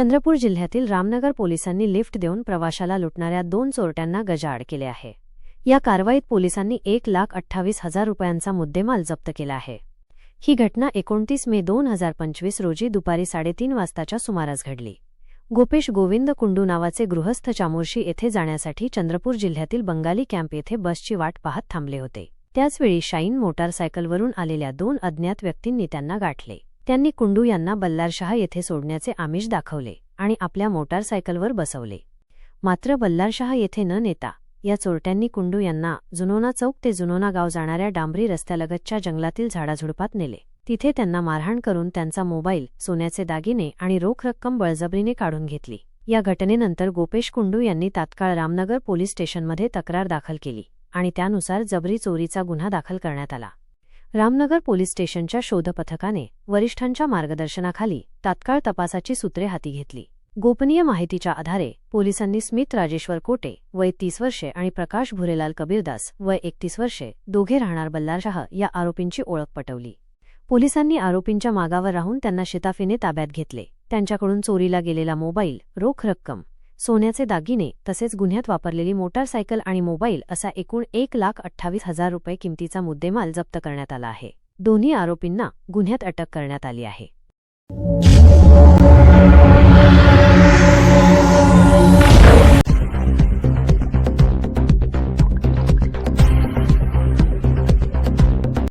चंद्रपूर जिल्ह्यातील रामनगर पोलिसांनी लिफ्ट देऊन प्रवाशाला लुटणाऱ्या दोन चोरट्यांना गजाआड केले आहे. या कारवाईत पोलिसांनी एक लाख अठ्ठावीस हजार रुपयांचा मुद्देमाल जप्त केला आहे. ही घटना एकोणतीस मे दोन हजार पंचवीस रोजी दुपारी साडेतीन वाजताच्या सुमारास घडली. गोपेश गोविंद कुंडू नावाचे गृहस्थ चामोर्शी येथे जाण्यासाठी चंद्रपूर जिल्ह्यातील बंगाली कॅम्प येथे बसची वाट पाहत थांबले होते. त्याचवेळी शाईन मोटारसायकलवरून आलेल्या दोन अज्ञात व्यक्तींनी त्यांना गाठले. त्यांनी कुंडू यांना बल्लारशहा येथे सोडण्याचे आमिष दाखवले आणि आपल्या मोटारसायकलवर बसवले. मात्र बल्लारशहा येथे न नेता या चोरट्यांनी कुंडू यांना जुनोना चौक ते जुनोना गाव जाणाऱ्या डांबरी रस्त्यालगतच्या जंगलातील झाडाझुडपात नेले. तिथे त्यांना मारहाण करून त्यांचा मोबाईल सोन्याचे दागिने आणि रोख रक्कम बळजबरीने काढून घेतली. या घटनेनंतर गोपेश कुंडू यांनी तात्काळ रामनगर पोलीस स्टेशनमध्ये तक्रार दाखल केली आणि त्यानुसार जबरी चोरीचा गुन्हा दाखल करण्यात आला. रामनगर पोलीस स्टेशनच्या शोधपथकाने वरिष्ठांच्या मार्गदर्शनाखाली तात्काळ तपासाची सूत्रे हाती घेतली. गोपनीय माहितीच्या आधारे पोलिसांनी स्मित राजेश्वर कोटे वय तीस वर्षे आणि प्रकाश भुरेलाल कबीरदास वय एकतीस वर्षे दोघे राहणार बल्लारशाह या आरोपींची ओळख पटवली. पोलिसांनी आरोपींच्या मागावर राहून त्यांना शिताफीने ताब्यात घेतले. त्यांच्याकडून चोरीला गेलेला मोबाईल रोख रक्कम सोन्याचे दागिने तसेच गुन्ह्यात वापरलेली मोटारसायकल आणि मोबाईल असा एकूण एक लाख अठ्ठावीस हजार रुपये किमतीचा मुद्देमाल जप्त करण्यात आला आहे. दोन्ही आरोपींना गुन्ह्यात अटक करण्यात आली आहे.